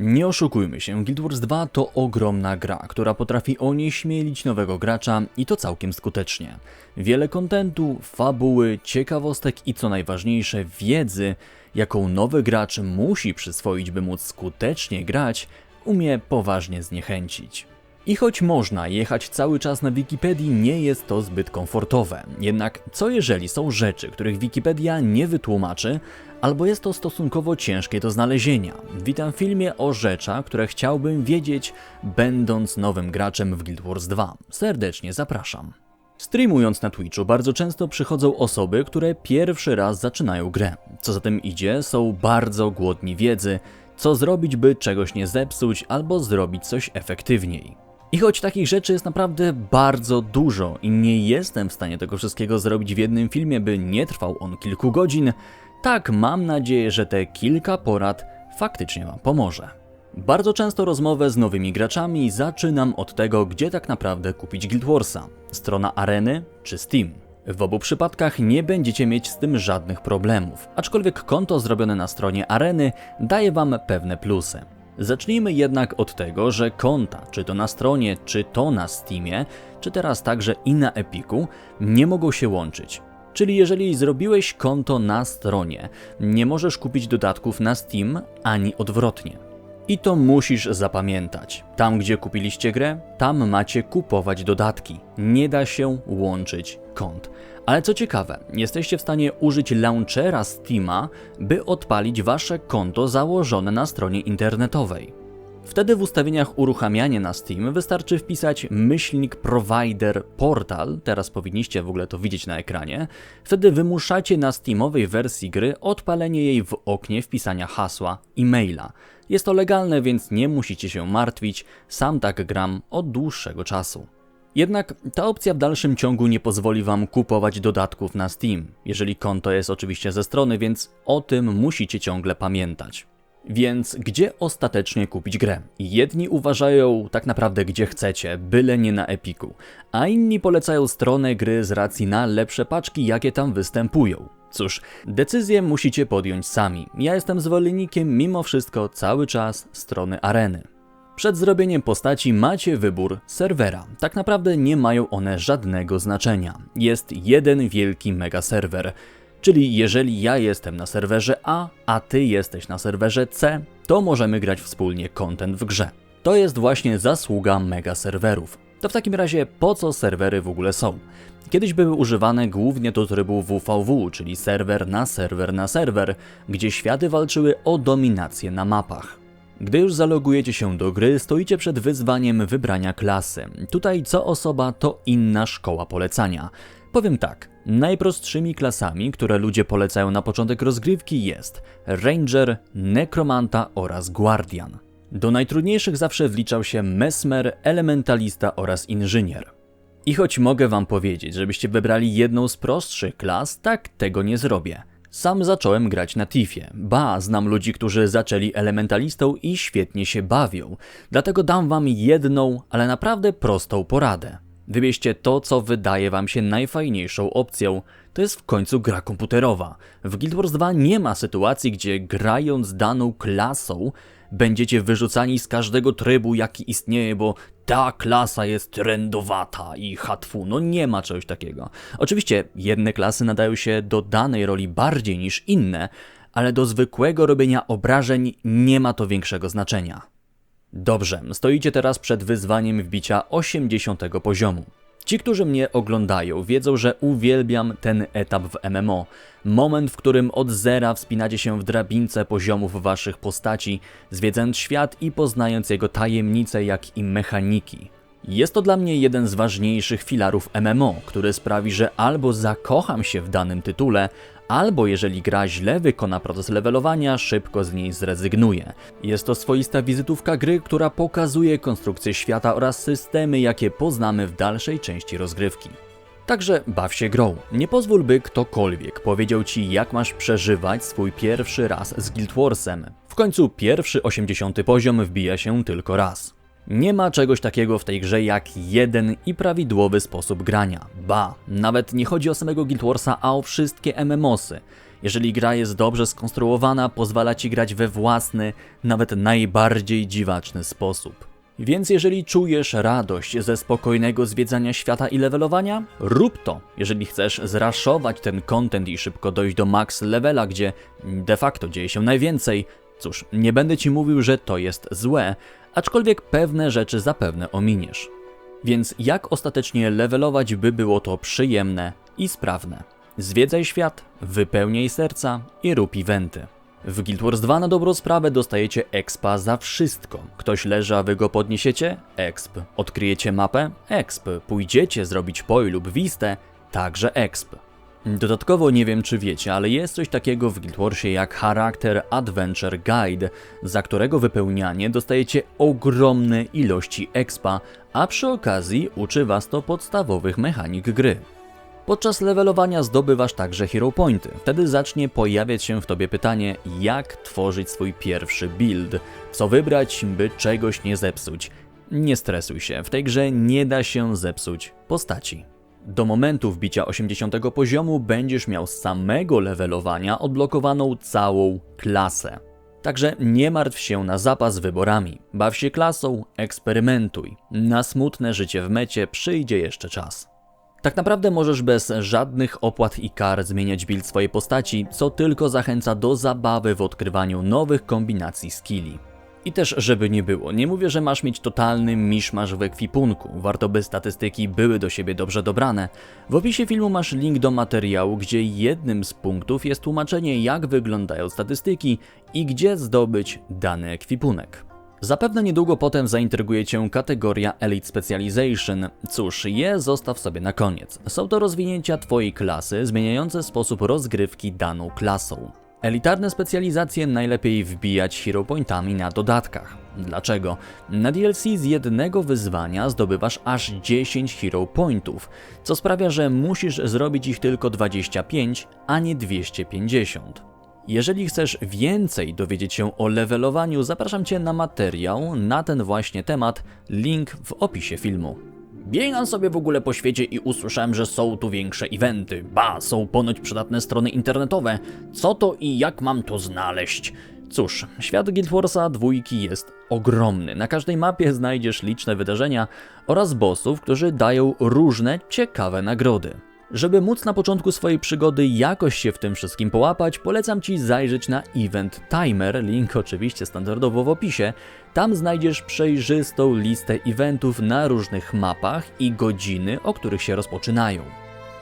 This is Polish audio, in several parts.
Nie oszukujmy się, Guild Wars 2 to ogromna gra, która potrafi onieśmielić nowego gracza i to całkiem skutecznie. Wiele kontentu, fabuły, ciekawostek i co najważniejsze wiedzy, jaką nowy gracz musi przyswoić, by móc skutecznie grać, umie poważnie zniechęcić. I choć można jechać cały czas na Wikipedii, nie jest to zbyt komfortowe. Jednak co jeżeli są rzeczy, których Wikipedia nie wytłumaczy, albo jest to stosunkowo ciężkie do znalezienia? Witam w filmie o rzeczach, które chciałbym wiedzieć, będąc nowym graczem w Guild Wars 2. Serdecznie zapraszam. Streamując na Twitchu bardzo często przychodzą osoby, które pierwszy raz zaczynają grę. Co za tym idzie, są bardzo głodni wiedzy, co zrobić, by czegoś nie zepsuć, albo zrobić coś efektywniej. I choć takich rzeczy jest naprawdę bardzo dużo i nie jestem w stanie tego wszystkiego zrobić w jednym filmie, by nie trwał on kilku godzin, tak mam nadzieję, że te kilka porad faktycznie Wam pomoże. Bardzo często rozmowę z nowymi graczami zaczynam od tego, gdzie tak naprawdę kupić Guild Warsa. Strona Areny czy Steam. W obu przypadkach nie będziecie mieć z tym żadnych problemów, aczkolwiek konto zrobione na stronie Areny daje Wam pewne plusy. Zacznijmy jednak od tego, że konta, czy to na stronie, czy to na Steamie, czy teraz także i na Epiku, nie mogą się łączyć. Czyli jeżeli zrobiłeś konto na stronie, nie możesz kupić dodatków na Steam ani odwrotnie. I to musisz zapamiętać. Tam, gdzie kupiliście grę, tam macie kupować dodatki. Nie da się łączyć kont. Ale co ciekawe, jesteście w stanie użyć launchera Steama, by odpalić wasze konto założone na stronie internetowej. Wtedy w ustawieniach uruchamiania na Steam wystarczy wpisać myślnik provider portal, teraz powinniście w ogóle to widzieć na ekranie. Wtedy wymuszacie na Steamowej wersji gry odpalenie jej w oknie wpisania hasła e-maila. Jest to legalne, więc nie musicie się martwić, sam tak gram od dłuższego czasu. Jednak ta opcja w dalszym ciągu nie pozwoli Wam kupować dodatków na Steam, jeżeli konto jest oczywiście ze strony, więc o tym musicie ciągle pamiętać. Więc gdzie ostatecznie kupić grę? Jedni uważają tak naprawdę gdzie chcecie, byle nie na Epiku, a inni polecają stronę gry z racji na lepsze paczki, jakie tam występują. Cóż, decyzję musicie podjąć sami. Ja jestem zwolennikiem mimo wszystko cały czas strony areny. Przed zrobieniem postaci macie wybór serwera. Tak naprawdę nie mają one żadnego znaczenia. Jest jeden wielki mega serwer. Czyli jeżeli ja jestem na serwerze A, a ty jesteś na serwerze C, to możemy grać wspólnie content w grze. To jest właśnie zasługa mega serwerów. To w takim razie po co serwery w ogóle są? Kiedyś były używane głównie do trybu WVW, czyli serwer na serwer na serwer, gdzie światy walczyły o dominację na mapach. Gdy już zalogujecie się do gry, stoicie przed wyzwaniem wybrania klasy. Tutaj co osoba to inna szkoła polecania. Powiem tak, najprostszymi klasami, które ludzie polecają na początek rozgrywki jest Ranger, Nekromanta oraz Guardian. Do najtrudniejszych zawsze wliczał się Mesmer, Elementalista oraz Inżynier. I choć mogę wam powiedzieć, żebyście wybrali jedną z prostszych klas, tak tego nie zrobię. Sam zacząłem grać na Tifie. Ba, znam ludzi, którzy zaczęli elementalistą i świetnie się bawią. Dlatego dam wam jedną, ale naprawdę prostą poradę. Wybierzcie to, co wydaje wam się najfajniejszą opcją. To jest w końcu gra komputerowa. W Guild Wars 2 nie ma sytuacji, gdzie grając daną klasą będziecie wyrzucani z każdego trybu, jaki istnieje, bo ta klasa jest trendowata i hatfu. No nie ma czegoś takiego. Oczywiście jedne klasy nadają się do danej roli bardziej niż inne, ale do zwykłego robienia obrażeń nie ma to większego znaczenia. Dobrze, stoicie teraz przed wyzwaniem wbicia 80 poziomu. Ci, którzy mnie oglądają, wiedzą, że uwielbiam ten etap w MMO. Moment, w którym od zera wspinacie się w drabince poziomów waszych postaci, zwiedzając świat i poznając jego tajemnice, jak i mechaniki. Jest to dla mnie jeden z ważniejszych filarów MMO, który sprawi, że albo zakocham się w danym tytule, albo jeżeli gra źle wykona proces levelowania, szybko z niej zrezygnuje. Jest to swoista wizytówka gry, która pokazuje konstrukcję świata oraz systemy, jakie poznamy w dalszej części rozgrywki. Także baw się grą. Nie pozwól, by ktokolwiek powiedział ci, jak masz przeżywać swój pierwszy raz z Guild Warsem. W końcu pierwszy 80 poziom wbija się tylko raz. Nie ma czegoś takiego w tej grze jak jeden i prawidłowy sposób grania. Ba, nawet nie chodzi o samego Guild Warsa, a o wszystkie MMOsy. Jeżeli gra jest dobrze skonstruowana, pozwala ci grać we własny, nawet najbardziej dziwaczny sposób. Więc jeżeli czujesz radość ze spokojnego zwiedzania świata i levelowania, rób to. Jeżeli chcesz zraszować ten content i szybko dojść do max levela, gdzie de facto dzieje się najwięcej, cóż, nie będę ci mówił, że to jest złe, aczkolwiek pewne rzeczy zapewne ominiesz. Więc jak ostatecznie levelować, by było to przyjemne i sprawne? Zwiedzaj świat, wypełniaj serca i rób eventy. W Guild Wars 2 na dobrą sprawę dostajecie expa za wszystko. Ktoś leży, a wy go podniesiecie? Exp. Odkryjecie mapę? Exp. Pójdziecie zrobić poj lub wistę? Także exp. Dodatkowo nie wiem czy wiecie, ale jest coś takiego w Guild Warsie jak Character Adventure Guide, za którego wypełnianie dostajecie ogromne ilości expa, a przy okazji uczy was to podstawowych mechanik gry. Podczas levelowania zdobywasz także hero pointy. Wtedy zacznie pojawiać się w tobie pytanie, jak tworzyć swój pierwszy build, co wybrać, by czegoś nie zepsuć. Nie stresuj się, w tej grze nie da się zepsuć postaci. Do momentu wbicia 80 poziomu będziesz miał z samego levelowania odblokowaną całą klasę. Także nie martw się na zapas wyborami. Baw się klasą, eksperymentuj. Na smutne życie w mecie przyjdzie jeszcze czas. Tak naprawdę możesz bez żadnych opłat i kar zmieniać build swojej postaci, co tylko zachęca do zabawy w odkrywaniu nowych kombinacji skilli. I też, żeby nie było, nie mówię, że masz mieć totalny miszmasz w ekwipunku, warto by statystyki były do siebie dobrze dobrane. W opisie filmu masz link do materiału, gdzie jednym z punktów jest tłumaczenie jak wyglądają statystyki i gdzie zdobyć dany ekwipunek. Zapewne niedługo potem zaintryguje Cię kategoria Elite Specialization. Cóż, je zostaw sobie na koniec. Są to rozwinięcia Twojej klasy, zmieniające sposób rozgrywki daną klasą. Elitarne specjalizacje najlepiej wbijać hero pointami na dodatkach. Dlaczego? Na DLC z jednego wyzwania zdobywasz aż 10 hero pointów, co sprawia, że musisz zrobić ich tylko 25, a nie 250. Jeżeli chcesz więcej dowiedzieć się o levelowaniu, zapraszam Cię na materiał na ten właśnie temat, link w opisie filmu. Biegam sobie w ogóle po świecie i usłyszałem, że są tu większe eventy. Ba, są ponoć przydatne strony internetowe. Co to i jak mam to znaleźć? Cóż, świat Guild Warsa dwójki jest ogromny. Na każdej mapie znajdziesz liczne wydarzenia oraz bossów, którzy dają różne ciekawe nagrody. Żeby móc na początku swojej przygody jakoś się w tym wszystkim połapać, polecam Ci zajrzeć na Event Timer, link oczywiście standardowo w opisie. Tam znajdziesz przejrzystą listę eventów na różnych mapach i godziny, o których się rozpoczynają.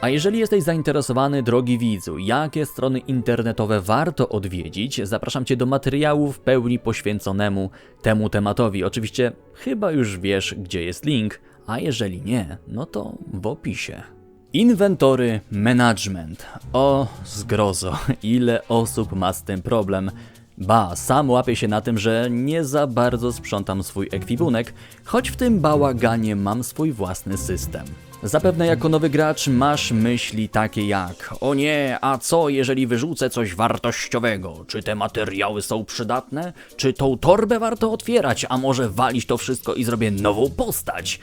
A jeżeli jesteś zainteresowany, drogi widzu, jakie strony internetowe warto odwiedzić, zapraszam Cię do materiału w pełni poświęconemu temu tematowi. Oczywiście chyba już wiesz, gdzie jest link, a jeżeli nie, no to w opisie. Inwentory management. O, zgrozo, ile osób ma z tym problem. Ba, sam łapię się na tym, że nie za bardzo sprzątam swój ekwipunek, choć w tym bałaganie mam swój własny system. Zapewne jako nowy gracz masz myśli takie jak O nie, a co jeżeli wyrzucę coś wartościowego? Czy te materiały są przydatne? Czy tą torbę warto otwierać? A może walić to wszystko i zrobię nową postać?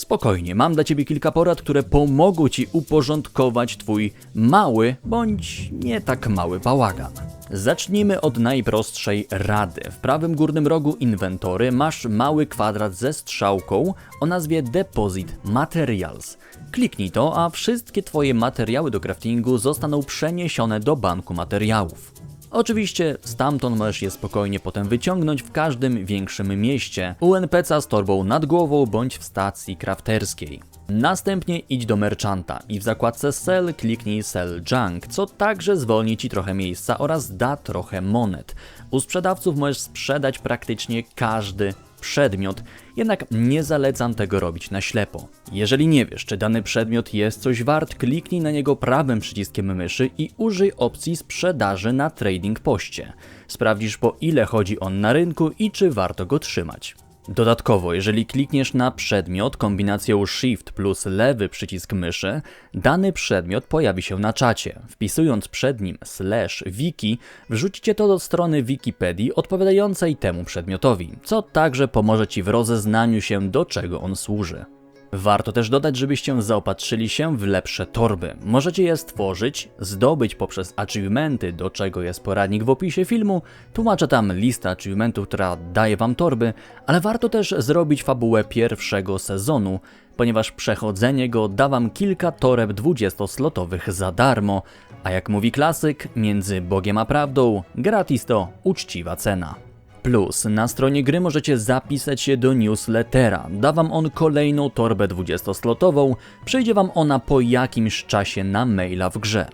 Spokojnie, mam dla Ciebie kilka porad, które pomogą Ci uporządkować Twój mały bądź nie tak mały bałagan. Zacznijmy od najprostszej rady. W prawym górnym rogu inwentory masz mały kwadrat ze strzałką o nazwie Deposit Materials. Kliknij to, a wszystkie Twoje materiały do craftingu zostaną przeniesione do banku materiałów. Oczywiście stamtąd możesz je spokojnie potem wyciągnąć w każdym większym mieście, u NPC'a z torbą nad głową bądź w stacji crafterskiej. Następnie idź do merchanta i w zakładce Sell kliknij Sell Junk, co także zwolni Ci trochę miejsca oraz da trochę monet. U sprzedawców możesz sprzedać praktycznie każdy przedmiot, jednak nie zalecam tego robić na ślepo. Jeżeli nie wiesz, czy dany przedmiot jest coś wart, kliknij na niego prawym przyciskiem myszy i użyj opcji sprzedaży na trading poście. Sprawdzisz po ile chodzi on na rynku i czy warto go trzymać. Dodatkowo, jeżeli klikniesz na przedmiot kombinacją Shift plus lewy przycisk myszy, dany przedmiot pojawi się na czacie. Wpisując przed nim slash wiki, wrzućcie to do strony Wikipedii odpowiadającej temu przedmiotowi, co także pomoże Ci w rozeznaniu się do czego on służy. Warto też dodać, żebyście zaopatrzyli się w lepsze torby. Możecie je stworzyć, zdobyć poprzez achievementy, do czego jest poradnik w opisie filmu. Tłumaczę tam listę achievementów, która daje wam torby, ale warto też zrobić fabułę pierwszego sezonu, ponieważ przechodzenie go da wam kilka toreb 20-slotowych za darmo, a jak mówi klasyk, między Bogiem a prawdą, gratis to uczciwa cena. Plus, na stronie gry możecie zapisać się do newslettera. Da wam on kolejną torbę 20-slotową, przyjdzie wam ona po jakimś czasie na maila w grze.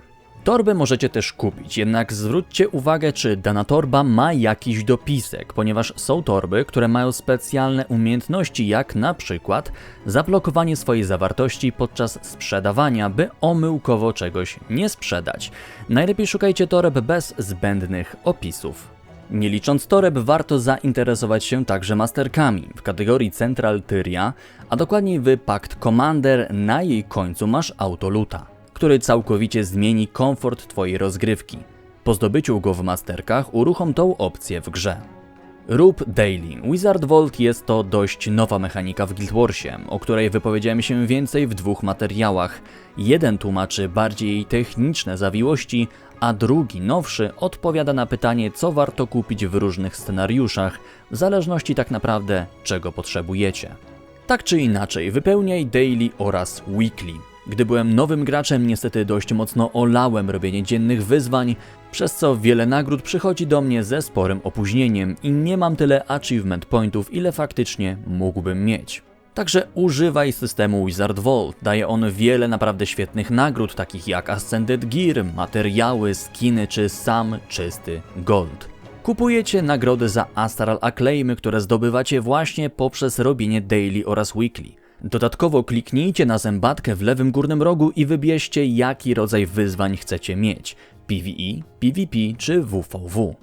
Torbę możecie też kupić, jednak zwróćcie uwagę, czy dana torba ma jakiś dopisek, ponieważ są torby, które mają specjalne umiejętności, jak na przykład zablokowanie swojej zawartości podczas sprzedawania, by omyłkowo czegoś nie sprzedać. Najlepiej szukajcie toreb bez zbędnych opisów. Nie licząc toreb, warto zainteresować się także masterkami w kategorii Central Tyria, a dokładniej w Pact Commander na jej końcu masz Autoluta, który całkowicie zmieni komfort Twojej rozgrywki. Po zdobyciu go w masterkach uruchom tą opcję w grze. Rób Daily. Wizard Vault jest to dość nowa mechanika w Guild Warsie, o której wypowiedziałem się więcej w dwóch materiałach. Jeden tłumaczy bardziej techniczne zawiłości, a drugi, nowszy, odpowiada na pytanie, co warto kupić w różnych scenariuszach, w zależności tak naprawdę czego potrzebujecie. Tak czy inaczej, wypełniaj daily oraz weekly. Gdy byłem nowym graczem, niestety dość mocno olałem robienie dziennych wyzwań, przez co wiele nagród przychodzi do mnie ze sporym opóźnieniem i nie mam tyle achievement pointów, ile faktycznie mógłbym mieć. Także używaj systemu Wizard Vault. Daje on wiele naprawdę świetnych nagród, takich jak Ascended Gear, materiały, skiny czy sam czysty gold. Kupujecie nagrody za Astral Acclaimy, które zdobywacie właśnie poprzez robienie daily oraz weekly. Dodatkowo kliknijcie na zębatkę w lewym górnym rogu i wybierzcie jaki rodzaj wyzwań chcecie mieć. PvE, PvP czy WVW.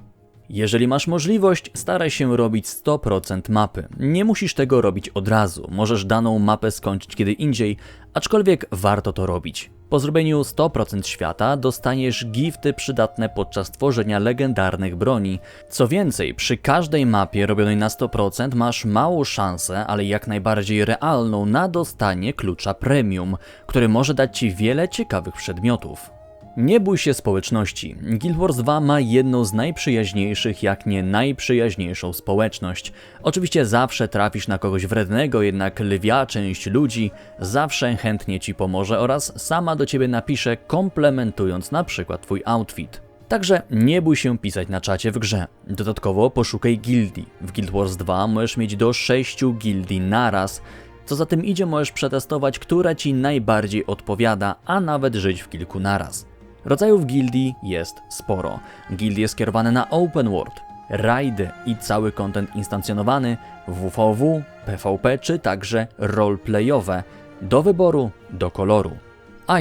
Jeżeli masz możliwość, staraj się robić 100% mapy. Nie musisz tego robić od razu, możesz daną mapę skończyć kiedy indziej, aczkolwiek warto to robić. Po zrobieniu 100% świata dostaniesz gifty przydatne podczas tworzenia legendarnych broni. Co więcej, przy każdej mapie robionej na 100% masz małą szansę, ale jak najbardziej realną na dostanie klucza premium, który może dać ci wiele ciekawych przedmiotów. Nie bój się społeczności. Guild Wars 2 ma jedną z najprzyjaźniejszych, jak nie najprzyjaźniejszą społeczność. Oczywiście zawsze trafisz na kogoś wrednego, jednak lwia część ludzi zawsze chętnie ci pomoże oraz sama do ciebie napisze, komplementując na przykład twój outfit. Także nie bój się pisać na czacie w grze. Dodatkowo poszukaj gildii. W Guild Wars 2 możesz mieć do 6 gildii naraz, co za tym idzie możesz przetestować, która ci najbardziej odpowiada, a nawet żyć w kilku naraz. Rodzajów gildii jest sporo. Gildie skierowane na open world, rajdy i cały content instancjonowany, WVW, PvP czy także roleplayowe, do wyboru, do koloru.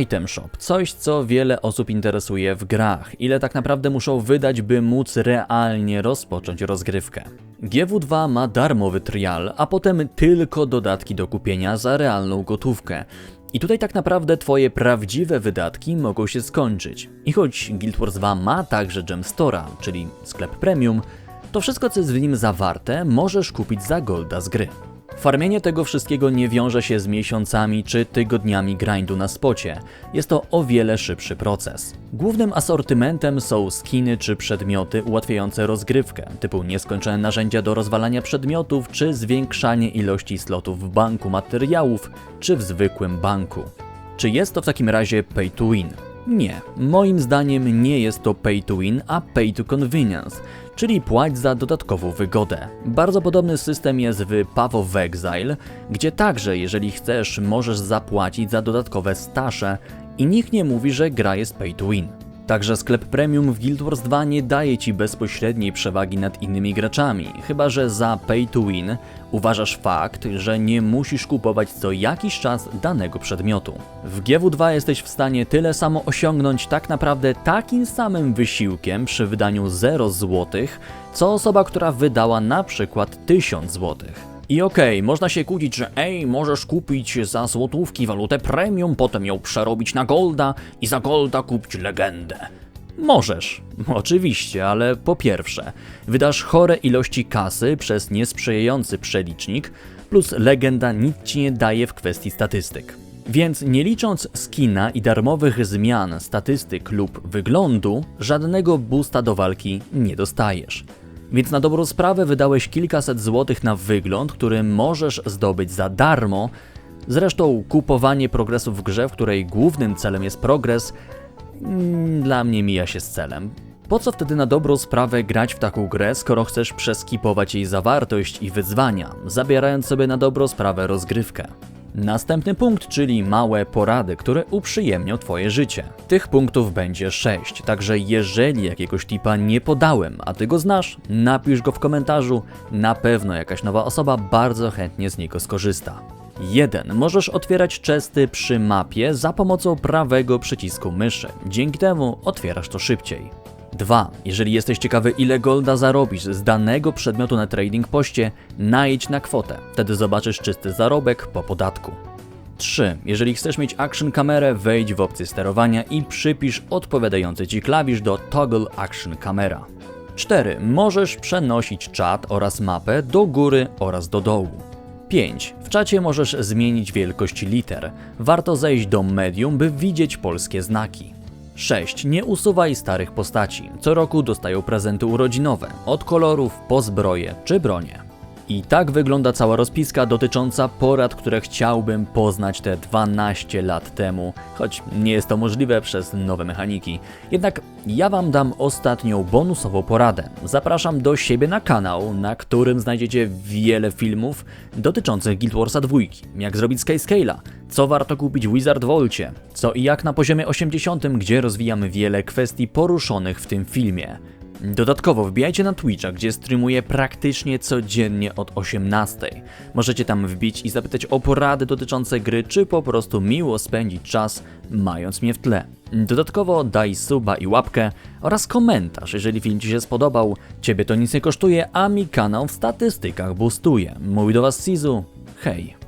Item Shop, coś co wiele osób interesuje w grach, ile tak naprawdę muszą wydać, by móc realnie rozpocząć rozgrywkę. GW2 ma darmowy trial, a potem tylko dodatki do kupienia za realną gotówkę. I tutaj tak naprawdę twoje prawdziwe wydatki mogą się skończyć. I choć Guild Wars 2 ma także Gem Store'a, czyli sklep premium, to wszystko co jest w nim zawarte możesz kupić za golda z gry. Farmienie tego wszystkiego nie wiąże się z miesiącami czy tygodniami grindu na spocie. Jest to o wiele szybszy proces. Głównym asortymentem są skiny czy przedmioty ułatwiające rozgrywkę, typu nieskończone narzędzia do rozwalania przedmiotów czy zwiększanie ilości slotów w banku materiałów czy w zwykłym banku. Czy jest to w takim razie pay to win? Nie, moim zdaniem nie jest to pay to win, a pay to convenience, czyli płać za dodatkową wygodę. Bardzo podobny system jest w Path of Exile, gdzie także jeżeli chcesz możesz zapłacić za dodatkowe stasze i nikt nie mówi, że gra jest pay to win. Także sklep premium w Guild Wars 2 nie daje ci bezpośredniej przewagi nad innymi graczami, chyba że za pay to win uważasz fakt, że nie musisz kupować co jakiś czas danego przedmiotu. W GW2 jesteś w stanie tyle samo osiągnąć tak naprawdę takim samym wysiłkiem przy wydaniu 0 zł, co osoba, która wydała na przykład 1000 złotych. I okej, okay, można się kłócić, że ej, możesz kupić za złotówki walutę premium, potem ją przerobić na golda i za golda kupić legendę. Możesz, oczywiście, ale po pierwsze, wydasz chore ilości kasy przez niesprzyjający przelicznik, plus legenda nic ci nie daje w kwestii statystyk. Więc nie licząc skina i darmowych zmian statystyk lub wyglądu, żadnego boosta do walki nie dostajesz. Więc na dobrą sprawę wydałeś kilkaset złotych na wygląd, który możesz zdobyć za darmo. Zresztą kupowanie progresu w grze, w której głównym celem jest progres, mm, dla mnie mija się z celem. Po co wtedy na dobrą sprawę grać w taką grę, skoro chcesz przeskipować jej zawartość i wyzwania, zabierając sobie na dobrą sprawę rozgrywkę? Następny punkt, czyli małe porady, które uprzyjemnią Twoje życie. Tych punktów będzie 6, także jeżeli jakiegoś tipa nie podałem, a Ty go znasz, napisz go w komentarzu, na pewno jakaś nowa osoba bardzo chętnie z niego skorzysta. 1. Możesz otwierać czesty przy mapie za pomocą prawego przycisku myszy. Dzięki temu otwierasz to szybciej. 2. Jeżeli jesteś ciekawy ile golda zarobisz z danego przedmiotu na trading poście, najdź na kwotę. Wtedy zobaczysz czysty zarobek po podatku. 3. Jeżeli chcesz mieć action kamerę, wejdź w opcję sterowania i przypisz odpowiadający ci klawisz do Toggle Action Camera. 4. Możesz przenosić czat oraz mapę do góry oraz do dołu. 5. W czacie możesz zmienić wielkość liter. Warto zejść do medium, by widzieć polskie znaki. 6. Nie usuwaj starych postaci. Co roku dostają prezenty urodzinowe, od kolorów po zbroje czy bronie. I tak wygląda cała rozpiska dotycząca porad, które chciałbym poznać te 12 lat temu, choć nie jest to możliwe przez nowe mechaniki. Jednak ja Wam dam ostatnią bonusową poradę. Zapraszam do siebie na kanał, na którym znajdziecie wiele filmów dotyczących Guild Warsa 2, jak zrobić Skyscale'a, co warto kupić w Wizard Volcie, co i jak na poziomie 80, gdzie rozwijamy wiele kwestii poruszonych w tym filmie. Dodatkowo wbijajcie na Twitcha, gdzie streamuję praktycznie codziennie od 18. Możecie tam wbić i zapytać o porady dotyczące gry, czy po prostu miło spędzić czas, mając mnie w tle. Dodatkowo daj suba i łapkę oraz komentarz, jeżeli film Ci się spodobał. Ciebie to nic nie kosztuje, a mi kanał w statystykach boostuje. Mówi do Was Sizu. Hej.